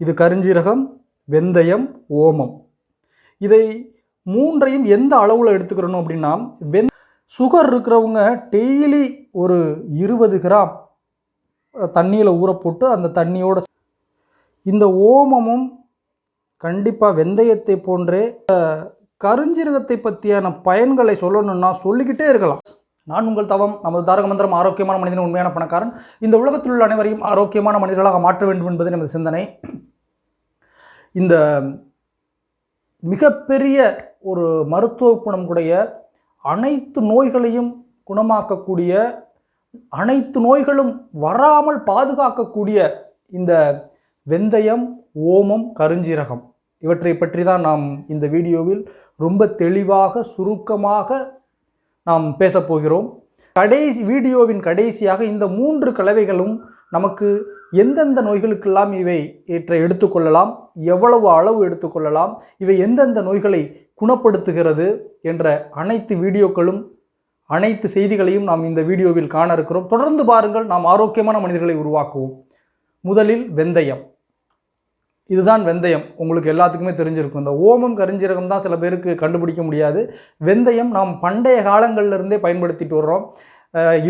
இது கருஞ்சீரகம் வெந்தயம் ஓமம். இதை மூன்றையும் எந்த அளவில் எடுத்துக்கிறணும் அப்படின்னா வெந் சுகர் இருக்கிறவங்க டெய்லி ஒரு இருபது கிராம் தண்ணியில் ஊற போட்டு அந்த தண்ணியோட இந்த ஓமமும் கண்டிப்பாக வெந்தயத்தை போன்றே கருஞ்சீரகத்தை பற்றியான பயன்களை சொல்லணும்னா சொல்லிக்கிட்டே இருக்கலாம். நான் உங்கள் தவம் நமது தாரக மந்திரம் ஆரோக்கியமான மனிதன் உண்மையான பணக்காரன். இந்த உலகத்தில் உள்ள அனைவரையும் ஆரோக்கியமான மனிதர்களாக மாற்ற வேண்டும் என்பது நமது சிந்தனை. இந்த மிகப்பெரிய ஒரு மருத்துவ குணம் உடைய அனைத்து நோய்களையும் குணமாக்கக்கூடிய அனைத்து நோய்களும் வராமல் பாதுகாக்கக்கூடிய இந்த வெந்தயம் ஓமம் கருஞ்சீரகம் இவற்றை பற்றி தான் நாம் இந்த வீடியோவில் ரொம்ப தெளிவாக சுருக்கமாக நாம் பேசப்போகிறோம் கடைசி வீடியோவின் கடைசியாக இந்த மூன்று கலவைகளும் நமக்கு எந்தெந்த நோய்களுக்கெல்லாம் இவை ஏற்ற எடுத்துக்கொள்ளலாம் எவ்வளவு அளவு எடுத்துக்கொள்ளலாம் இவை எந்தெந்த நோய்களை குணப்படுத்துகிறது என்ற அனைத்து வீடியோக்களும் அனைத்து செய்திகளையும் நாம் இந்த வீடியோவில் காண இருக்கிறோம். தொடர்ந்து பாருங்கள் நாம் ஆரோக்கியமான மனிதர்களை உருவாக்குவோம். முதலில் வெந்தயம். இதுதான் வெந்தயம். உங்களுக்கு எல்லாத்துக்குமே தெரிஞ்சிருக்கும். இந்த ஓமம் கரிஞ்சிரகம் தான் சில பேருக்கு கண்டுபிடிக்க முடியாது. வெந்தயம் நாம் பண்டைய காலங்கள்லேருந்தே பயன்படுத்திட்டு வர்றோம்.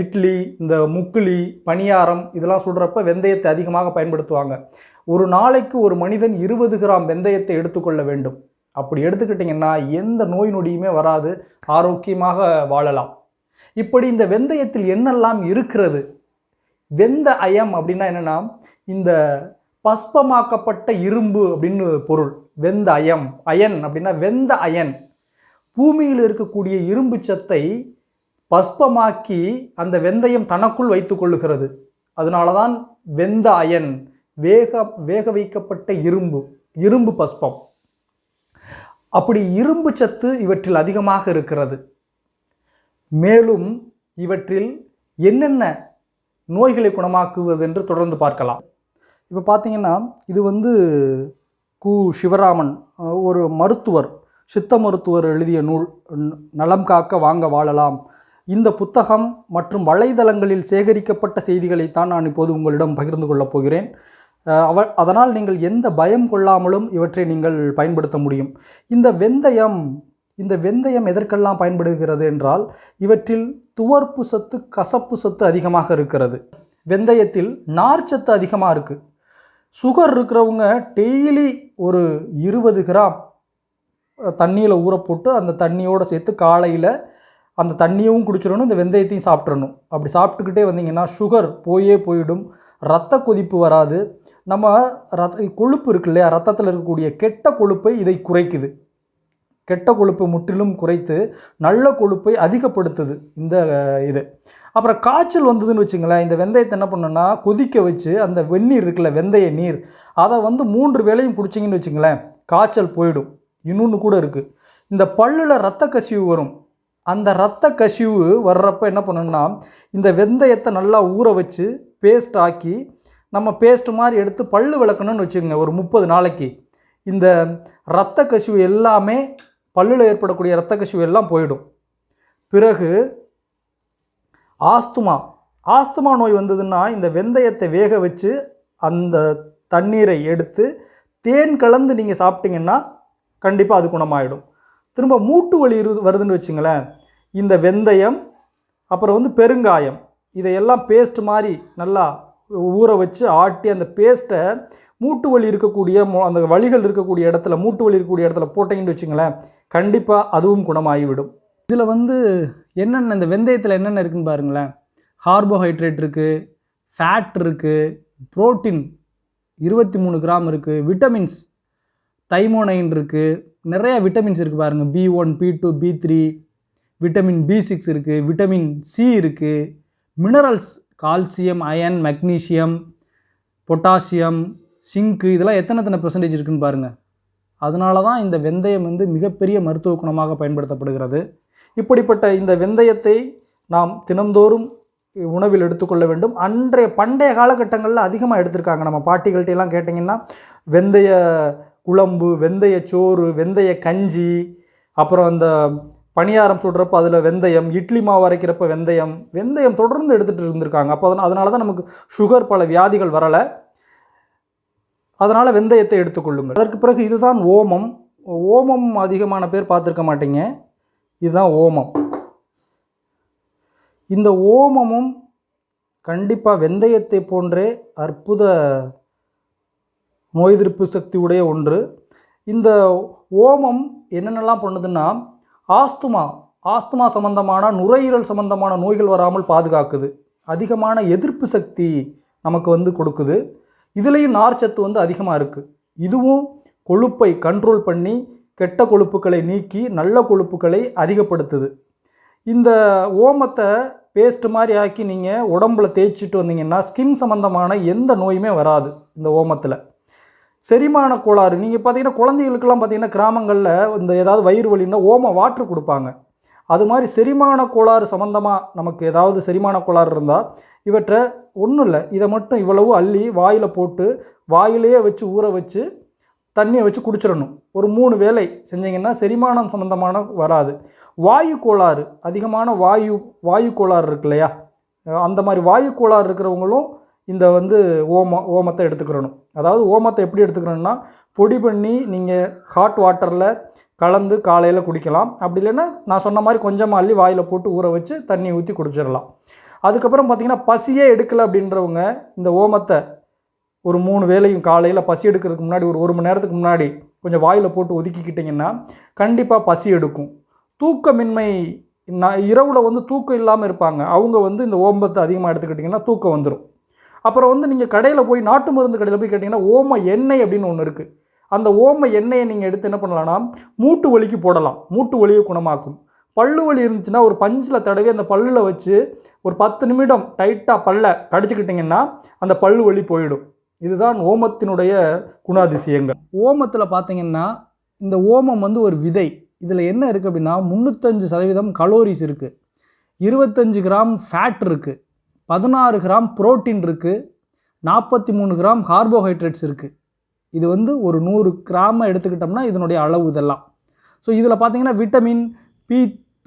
இட்லி இந்த முக்குலி பணியாரம் இதெல்லாம் சுடுறப்ப வெந்தயத்தை அதிகமாக பயன்படுத்துவாங்க. ஒரு நாளைக்கு ஒரு மனிதன் இருபது கிராம் வெந்தயத்தை எடுத்துக்கொள்ள வேண்டும். அப்படி எடுத்துக்கிட்டிங்கன்னா எந்த நோய் நொடியுமே வராது. ஆரோக்கியமாக வாழலாம். இப்படி இந்த வெந்தயத்தில் என்னெல்லாம் இருக்கிறது? வெந்த அயம் அப்படின்னா என்னென்னா இந்த பஸ்பமாக்கப்பட்ட இரும்பு அப்படின்னு பொருள். வெந்த அயம். அயன் அப்படின்னா வெந்த அயன். பூமியில் இருக்கக்கூடிய இரும்பு சத்தை பஸ்பமாக்கி அந்த வெந்தயம் தனக்குள் வைத்து கொள்ளுகிறது. அதனால தான் வெந்த அயன் வேக வேக வைக்கப்பட்ட இரும்பு இரும்பு பஸ்பம். அப்படி இரும்பு சத்து இவற்றில் அதிகமாக இருக்கிறது. மேலும் இவற்றில் என்னென்ன நோய்களை குணமாக்குவது என்று தொடர்ந்து பார்க்கலாம். இப்போ பார்த்தீங்கன்னா இது வந்து கு சிவராமன் ஒரு மருத்துவர் சித்த மருத்துவர் எழுதிய நூல் நலம் காக்க வாங்க வாழலாம். இந்த புத்தகம் மற்றும் வலைதளங்களில் சேகரிக்கப்பட்ட செய்திகளைத்தான் நான் இப்போது உங்களிடம் பகிர்ந்து கொள்ளப் போகிறேன். அவ அதனால் நீங்கள் எந்த பயம் கொள்ளாமலும் இவற்றை நீங்கள் பயன்படுத்த முடியும். இந்த வெந்தயம் இந்த வெந்தயம் எதற்கெல்லாம் பயன்படுகிறது என்றால் இவற்றில் துவர்ப்பு சத்து கசப்பு சத்து அதிகமாக இருக்கிறது. வெந்தயத்தில் நார்ச்சத்து அதிகமாக இருக்குது சுகர் இருக்கிறவங்க டெய்லி ஒரு இருபது கிராம் தண்ணியில் ஊற போட்டு அந்த தண்ணியோடு சேர்த்து காலையில் அந்த தண்ணியும் குடிச்சிடணும் இந்த வெந்தயத்தையும் சாப்பிட்றணும் அப்படி சாப்பிட்டுக்கிட்டே வந்தீங்கன்னா சுகர் போயே போயிடும் ரத்த கொதிப்பு வராது. நம்ம ரத்த கொழுப்பு இருக்கு இல்லையா ரத்தத்தில் இருக்கக்கூடிய கெட்ட கொழுப்பை இதை குறைக்குது. கெட்ட கொழுப்பை முற்றிலும் குறைத்து நல்ல கொழுப்பை அதிகப்படுத்துது இந்த இது. அப்புறம் காய்ச்சல் வந்ததுன்னு வச்சுங்களேன் இந்த வெந்தயத்தை என்ன பண்ணுன்னா கொதிக்க வச்சு அந்த வெந்நீர் இருக்குல்ல வெந்தய நீர் அதை வந்து மூன்று வேளையும் குடிச்சிங்கன்னு வச்சுங்களேன் காய்ச்சல் போயிடும். இன்னொன்று கூட இருக்குது இந்த பல்லில் ரத்த கசிவு வரும். அந்த ரத்த கசிவு வர்றப்ப என்ன பண்ணணும்னா இந்த வெந்தயத்தை நல்லா ஊற வச்சு பேஸ்ட் ஆக்கி நம்ம பேஸ்ட் மாதிரி எடுத்து பல்லு விளக்கணும்னு வச்சுக்கோங்க ஒரு முப்பது நாளைக்கு. இந்த இரத்த கசிவு எல்லாமே பல்லில் ஏற்படக்கூடிய இரத்த கசிவு எல்லாம் போயிடும். பிறகு ஆஸ்துமா ஆஸ்துமா நோய் வந்ததுன்னா இந்த வெந்தயத்தை வேக வச்சு அந்த தண்ணீரை எடுத்து தேன் கலந்து நீங்கள் சாப்பிட்டீங்கன்னா கண்டிப்பாக அது குணமாயிடும். திரும்ப மூட்டு வலி இரு வருதுன்னு வச்சுங்களேன் இந்த வெந்தயம் அப்புறம் வந்து பெருங்காயம் இதையெல்லாம் பேஸ்ட் மாதிரி நல்லா ஊற வச்சு ஆட்டி அந்த பேஸ்ட்டை மூட்டு வலி இருக்கக்கூடிய அந்த வலிகள் இருக்கக்கூடிய இடத்துல மூட்டு வலி இருக்கக்கூடிய இடத்துல போட்டிங்கன்னு வச்சுங்களேன் கண்டிப்பாக அதுவும் குணமாகிவிடும். இதில் வந்து என்னென்ன இந்த வெந்தயத்தில் என்னென்ன இருக்குன்னு பாருங்களேன். கார்போஹைட்ரேட் இருக்குது ஃபேட் இருக்குது புரோட்டீன் இருபத்தி மூணு கிராம் இருக்குது விட்டமின்ஸ் தைமோனைன் இருக்குது நிறையா விட்டமின்ஸ் இருக்குது பாருங்கள் B one B two B three vitamin B six இருக்குது விட்டமின் சி இருக்குது minerals calcium iron magnesium potassium zinc இதெல்லாம் எத்தனை எத்தனை பெர்சன்டேஜ் இருக்குன்னு பாருங்கள் அதனால தான் இந்த வெந்தயம் வந்து மிகப்பெரிய மருத்துவ குணமாக பயன்படுத்தப்படுகிறது. இப்படிப்பட்ட இந்த வெந்தயத்தை நாம் தினந்தோறும் உணவில் எடுத்துக்கொள்ள வேண்டும். அன்றைய பண்டைய காலகட்டங்களில் அதிகமாக எடுத்திருக்காங்க. நம்ம பாட்டிகள்கிட்டலாம் கேட்டிங்கன்னா வெந்தய குழம்பு வெந்தய சோறு வெந்தய கஞ்சி அப்புறம் அந்த பணியாரம் சுடுறப்ப அதில் வெந்தயம் இட்லி மாவு அரைக்கிறப்ப வெந்தயம் வெந்தயம் தொடர்ந்து எடுத்துகிட்டு இருந்திருக்காங்க. அப்போ அதனால் அதனால தான் நமக்கு சுகர் பல வியாதிகள் வரலை. அதனால் வெந்தயத்தை எடுத்துக்கொள்ளுங்கள் அதற்கு பிறகு இதுதான் ஓமம். ஓமம் அதிகமான பேர் பார்த்துருக்க மாட்டீங்க. இதுதான் ஓமம். இந்த ஓமமும் கண்டிப்பாக வெந்தயத்தை போன்றே அற்புத நோய் எதிர்ப்பு சக்தி உடைய ஒன்று. இந்த ஓமம் என்னென்னலாம் பண்ணுதுன்னா ஆஸ்துமா ஆஸ்துமா சம்பந்தமான நுரையீரல் சம்பந்தமான நோய்கள் வராமல் பாதுகாக்குது. அதிகமான எதிர்ப்பு சக்தி நமக்கு வந்து கொடுக்குது. இதுலேயும் நார்ச்சத்து வந்து அதிகமாக இருக்குது இதுவும் கொழுப்பை கண்ட்ரோல் பண்ணி கெட்ட கொழுப்புகளை நீக்கி நல்ல கொழுப்புகளை அதிகப்படுத்துது. இந்த ஓமத்தை பேஸ்ட் மாதிரி ஆக்கி நீங்கள் உடம்புல தேய்ச்சிட்டு வந்தீங்கன்னா ஸ்கின் சம்மந்தமான எந்த நோயுமே வராது இந்த ஓமத்தில். செரிமான கோளாறு நீங்கள் பார்த்தீங்கன்னா குழந்தைகளுக்கெல்லாம் பார்த்தீங்கன்னா கிராமங்களில் இந்த ஏதாவது வயிறு வலின்னா ஓம வாட்ரு கொடுப்பாங்க. அது மாதிரி செரிமான கோளாறு சம்மந்தமாக நமக்கு ஏதாவது செரிமான கோளாறு இருந்தால் இவற்றை ஒன்றும் இல்லை இதை மட்டும் இவ்வளவு அள்ளி வாயில் போட்டு வாயிலேயே வச்சு ஊற வச்சு தண்ணியை வச்சு குடிச்சிடணும். ஒரு மூணு வேலை செஞ்சீங்கன்னா செரிமானம் சம்மந்தமான வராது. வாயு கோளாறு அதிகமான வாயு வாயு கோளாறு இருக்கு இல்லையா? அந்த மாதிரி வாயு கோளாறு இருக்கிறவங்களும் இந்த வந்து ஓம ஓமத்தை எடுத்துக்கிறணும். அதாவது ஓமத்தை எப்படி எடுத்துக்கிறோன்னா பொடி பண்ணி நீங்கள் ஹாட் வாட்டரில் கலந்து காலையில் குடிக்கலாம். அப்படி இல்லைன்னா நான் சொன்ன மாதிரி கொஞ்சமாக அள்ளி வாயில் போட்டு ஊற வச்சு தண்ணி ஊற்றி குடிச்சிடலாம். அதுக்கப்புறம் பார்த்திங்கன்னா பசியே எடுக்கலை அப்படின்றவங்க இந்த ஓமத்தை ஒரு மூணு வேளையும் காலையில் பசி எடுக்கிறதுக்கு முன்னாடி ஒரு ஒரு மணி நேரத்துக்கு முன்னாடி கொஞ்சம் வாயில் போட்டு ஒதுக்கிக்கிட்டிங்கன்னா கண்டிப்பாக பசி எடுக்கும். தூக்கமின்மை நான் இரவில் வந்து தூக்கம் இல்லாமல் இருப்பாங்க. அவங்க வந்து இந்த ஓம்பத்தை அதிகமாக எடுத்துக்கிட்டிங்கன்னா தூக்கம் வந்துடும் அப்புறம் வந்து நீங்கள் கடையில் போய் நாட்டு மருந்து கடையில் போய் கேட்டிங்கன்னா ஓம எண்ணெய் அப்படின்னு ஒன்று இருக்குது அந்த ஓம எண்ணெயை நீங்கள் எடுத்து என்ன பண்ணலாம்னா மூட்டு வலிக்கு போடலாம். மூட்டு வலியை குணமாக்கும். பல்லு வலி இருந்துச்சுன்னா ஒரு பஞ்சில் தடவி அந்த பல்லில் வச்சு ஒரு பத்து நிமிடம் டைட்டாக பல்லை கடிச்சிக்கிட்டிங்கன்னா அந்த பல்லு வலி போயிடும். இதுதான் ஓமத்தினுடைய குணாதிசயங்கள். ஓமத்தில் பார்த்தீங்கன்னா இந்த ஓமம் வந்து ஒரு விதை. இதில் என்ன இருக்குது அப்படின்னா முந்நூற்றஞ்சு சதவீதம் கலோரிஸ் இருக்குது இருபத்தஞ்சு கிராம் ஃபேட் இருக்குது பதினாறு கிராம் புரோட்டீன் இருக்குது நாற்பத்தி மூணு கிராம் கார்போஹைட்ரேட்ஸ் இருக்குது இது வந்து ஒரு நூறு கிராமை எடுத்துக்கிட்டோம்னா இதனுடைய அளவு இதெல்லாம். ஸோ இதில் பார்த்தீங்கன்னா விட்டமின் பி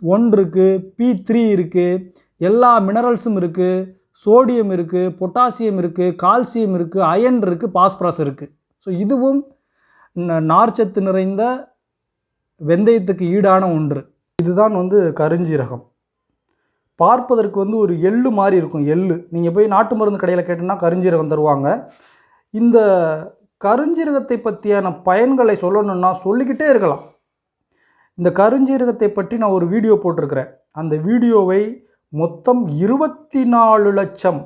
ஒன் இருக்குது பி த்ரீ இருக்குது எல்லா மினரல்ஸும் இருக்குது சோடியம் இருக்குது பொட்டாசியம் இருக்குது கால்சியம் இருக்குது அயன் இருக்குது பாஸ்பரஸ் இருக்குது ஸோ இதுவும் ந- நார்ச்சத்து நிறைந்த வெந்தயத்துக்கு ஈடான ஒன்று. இதுதான் வந்து கருஞ்சீரகம். பார்ப்பதற்கு வந்து ஒரு எள்ளு மாதிரி இருக்கும் எள்ளு. நீங்கள் போய் நாட்டு மருந்து கடையில் கேட்டோம்னா கருஞ்சீரகம் தருவாங்க. இந்த கருஞ்சீரகத்தை பற்றியான பயன்களை சொல்லணும்னா சொல்லிக்கிட்டே இருக்கலாம். இந்த கருஞ்சீரகத்தை பற்றி நான் ஒரு வீடியோ போட்டிருக்கிறேன். அந்த வீடியோவை மொத்தம் இருபத்தி நாலு லட்சம்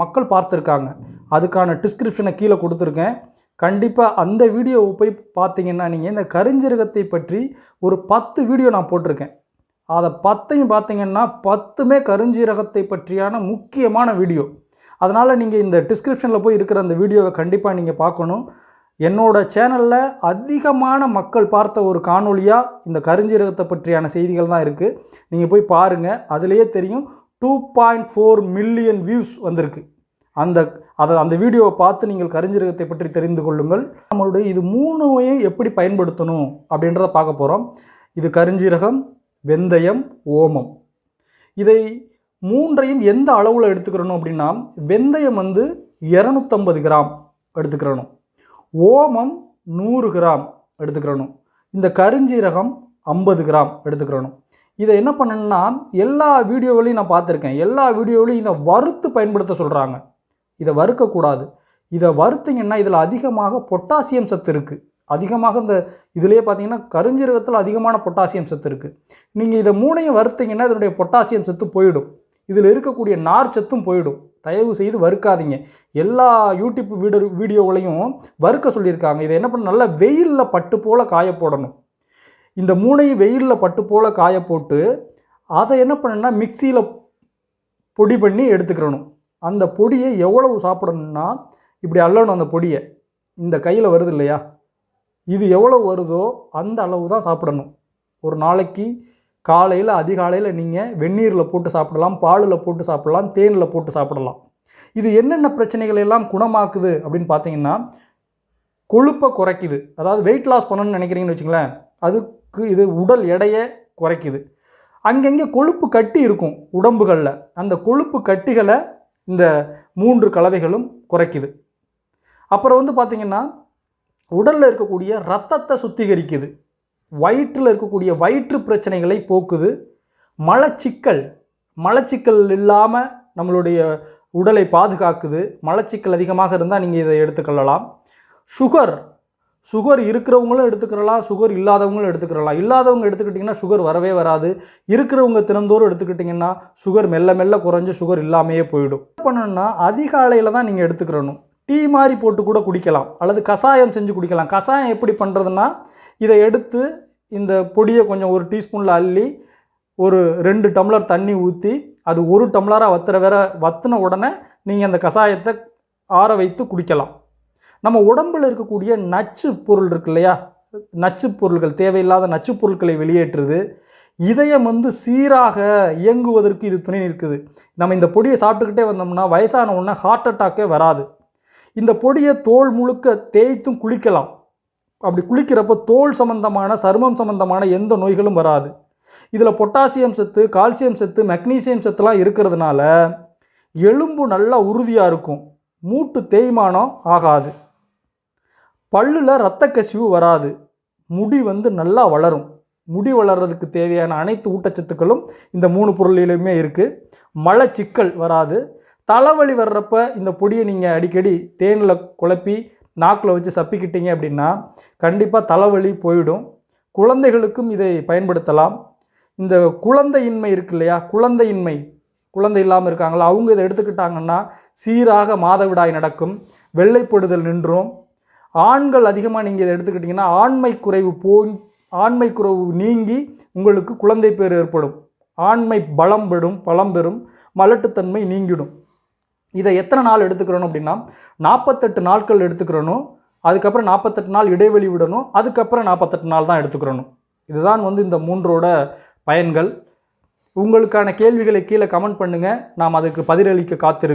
மக்கள் பார்த்துருக்காங்க. அதுக்கான டிஸ்கிரிப்ஷனை கீழே கொடுத்துருக்கேன். கண்டிப்பாக அந்த வீடியோவை போய் பார்த்தீங்கன்னா நீங்கள் இந்த கருஞ்சீரகத்தை பற்றி ஒரு பத்து வீடியோ நான் போட்டிருக்கேன். அதை பத்தையும் பார்த்தீங்கன்னா பத்துமே கருஞ்சீரகத்தை பற்றியான முக்கியமான வீடியோ. அதனால் நீங்கள் இந்த டிஸ்கிரிப்ஷனில் போய் இருக்கிற அந்த வீடியோவை கண்டிப்பாக நீங்கள் பார்க்கணும். என்னோட சேனலில் அதிகமான மக்கள் பார்த்த ஒரு காணொலியாக இந்த கருஞ்சீரகத்தை பற்றியான செய்திகள் தான் இருக்குது நீங்கள் போய் பாருங்கள் அதுலேயே தெரியும் two point four million views வந்திருக்கு. அந்த அதை அந்த வீடியோவை பார்த்து நீங்கள் கருஞ்சீரகத்தை பற்றி தெரிந்து கொள்ளுங்கள். நம்மளுடைய இது மூணுவையும் எப்படி பயன்படுத்தணும் அப்படின்றத பார்க்க போகிறோம் இது கருஞ்சீரகம் வெந்தயம் ஓமம். இதை மூன்றையும் எந்த அளவில் எடுத்துக்கிறணும் அப்படின்னா வெந்தயம் வந்து இரநூத்தம்பது கிராம் எடுத்துக்கிறணும். ஓமம் நூறு கிராம் எடுத்துக்கிறணும். இந்த கருஞ்சீரகம் ஐம்பது கிராம் எடுத்துக்கிறணும். இதை என்ன பண்ணணும்னா எல்லா வீடியோவிலையும் நான் பார்த்துருக்கேன். எல்லா வீடியோவிலையும் இதை வறுத்து பயன்படுத்த சொல்கிறாங்க இதை வறுக்கக்கூடாது. இதை வறுத்தீங்கன்னா இதில் அதிகமாக பொட்டாசியம் சத்து இருக்குது அதிகமாக இந்த இதிலேயே பார்த்தீங்கன்னா கருஞ்சீரகத்தில் அதிகமான பொட்டாசியம் சத்து இருக்குது நீங்கள் இதை மூணையும் வறுத்தீங்கன்னா இதனுடைய பொட்டாசியம் சத்து போயிடும். இதில் இருக்கக்கூடிய நார் சத்தும் போயிடும். தயவு செய்து வறுக்காதீங்க. எல்லா யூடியூப் வீடியோ வீடியோவிலையும் வறுக்க சொல்லியிருக்காங்க. இதை என்ன பண்ண நல்லா வெயிலில் பட்டு போல் காய போடணும். இந்த மூணையும் வெயிலில் பட்டு போல் காய போட்டு அதை என்ன பண்ணுன்னா மிக்சியில் பொடி பண்ணி எடுத்துக்கிறணும். அந்த பொடியை எவ்வளவு சாப்பிடணும்னா இப்படி அள்ளணும் அந்த பொடியை. இந்த கையில் வருது இல்லையா? இது எவ்வளோ வருதோ அந்த அளவு தான் சாப்பிடணும். ஒரு நாளைக்கு காலையில் அதிகாலையில் நீங்கள் வெந்நீரில் போட்டு சாப்பிடலாம் பாலில் போட்டு சாப்பிடலாம் தேனில் போட்டு சாப்பிடலாம். இது என்னென்ன பிரச்சனைகள் எல்லாம் குணமாக்குது அப்படின்னு பார்த்தீங்கன்னா கொழுப்பை குறைக்குது. அதாவது வெயிட் லாஸ் பண்ணணும்னு நினைக்கிறீங்கன்னு வச்சுங்களேன் அதுக்கு இது உடல் எடையை குறைக்குது. அங்கங்கே கொழுப்பு கட்டி இருக்கும் உடம்புகளில். அந்த கொழுப்பு கட்டிகளை இந்த மூன்று கலவைகளும் குறைக்குது. அப்புறம் வந்து பார்த்திங்கன்னா உடலில் இருக்கக்கூடிய ரத்தத்தை சுத்திகரிக்குது. வயிற்றில் இருக்கக்கூடிய வயிற்று பிரச்சனைகளை போக்குது. மலச்சிக்கல் மலச்சிக்கல் இல்லாமல் நம்மளுடைய உடலை பாதுகாக்குது. மலச்சிக்கல் அதிகமாக இருந்தால் நீங்கள் இதை எடுத்துக்கொள்ளலாம். சுகர் சுகர் இருக்கிறவங்களும் எடுத்துக்கிறலாம் சுகர் இல்லாதவங்களும் எடுத்துக்கிறலாம். இல்லாதவங்க எடுத்துக்கிட்டிங்கன்னா சுகர் வரவே வராது. இருக்கிறவங்க தினந்தோறும் எடுத்துக்கிட்டிங்கன்னா சுகர் மெல்ல மெல்ல குறைஞ்சி சுகர் இல்லாமையே போயிடும். என்ன பண்ணணும்னா அதிகாலையில் தான் நீங்கள் எடுத்துக்கிறணும். டீ மாதிரி போட்டு கூட குடிக்கலாம். அல்லது கஷாயம் செஞ்சு குடிக்கலாம். கஷாயம் எப்படி பண்ணுறதுன்னா இதை எடுத்து இந்த பொடியை கொஞ்சம் ஒரு டீஸ்பூனில் அள்ளி ஒரு ரெண்டு டம்ளர் தண்ணி ஊற்றி அது ஒரு டம்ளராக வத்துற வேற வத்தின உடனே நீங்கள் அந்த கஷாயத்தை ஆற வைத்து குடிக்கலாம். நம்ம உடம்பில் இருக்கக்கூடிய நச்சு பொருள் இருக்கு இல்லையா? நச்சு பொருள்கள் தேவையில்லாத நச்சு பொருட்களை வெளியேற்றுது. இதயம் வந்து சீராக இயங்குவதற்கு இது துணை நிற்குது. நம்ம இந்த பொடியை சாப்பிட்டுக்கிட்டே வந்தோம்னா வயசான உடனே ஹார்ட் அட்டாக்கே வராது. இந்த பொடியை தோல் முழுக்க தேய்த்தும் குளிக்கலாம். அப்படி குளிக்கிறப்ப தோல் சம்பந்தமான சருமம் சம்பந்தமான எந்த நோய்களும் வராது. இதில் பொட்டாசியம் சத்து கால்சியம் சத்து மெக்னீசியம் சத்துலாம் இருக்கிறதுனால எலும்பு நல்லா உறுதியாக இருக்கும். மூட்டு தேய்மானம் ஆகாது. பல்லில் இரத்த கசிவு வராது. முடி வந்து நல்லா வளரும். முடி வளர்கிறதுக்கு தேவையான அனைத்து ஊட்டச்சத்துக்களும் இந்த மூணு பொருளிலுமே இருக்குது மலச்சிக்கல் வராது. தலைவலி வர்றப்ப இந்த பொடியை நீங்கள் அடிக்கடி தேனில் குழப்பி நாக்கில் வச்சு சப்பிக்கிட்டீங்க அப்படின்னா கண்டிப்பாக தலைவலி போயிடும். குழந்தைகளுக்கும் இதை பயன்படுத்தலாம். இந்த குழந்தையின்மை இருக்கு இல்லையா? குழந்தையின்மை குழந்தை இல்லாமல் இருக்காங்களா? அவங்க இதை எடுத்துக்கிட்டாங்கன்னா சீராக மாதவிடாய் நடக்கும். வெள்ளைப்படுதல் நின்றும். ஆண்கள் அதிகமாக நீங்கள் இதை எடுத்துக்கிட்டிங்கன்னா ஆண்மை குறைவு போய் ஆண்மை குறைவு நீங்கி உங்களுக்கு குழந்தை பேர் ஏற்படும். ஆண்மை பலம் பெறும் பலம் பெறும். மலட்டுத்தன்மை நீங்கிடும். இதை எத்தனை நாள் எடுத்துக்கிறணும் அப்படின்னா நாற்பத்தெட்டு நாட்கள் எடுத்துக்கிறணும் அதுக்கப்புறம் நாற்பத்தெட்டு நாள் இடைவெளி விடணும் அதுக்கப்புறம் நாற்பத்தெட்டு நாள் தான் எடுத்துக்கிறணும். இதுதான் வந்து இந்த மூன்றோட பயன்கள். உங்களுக்கான கேள்விகளை கீழே கமெண்ட் பண்ணுங்கள் நாம் அதற்கு பதிலளிக்க காத்திருக்கோம்.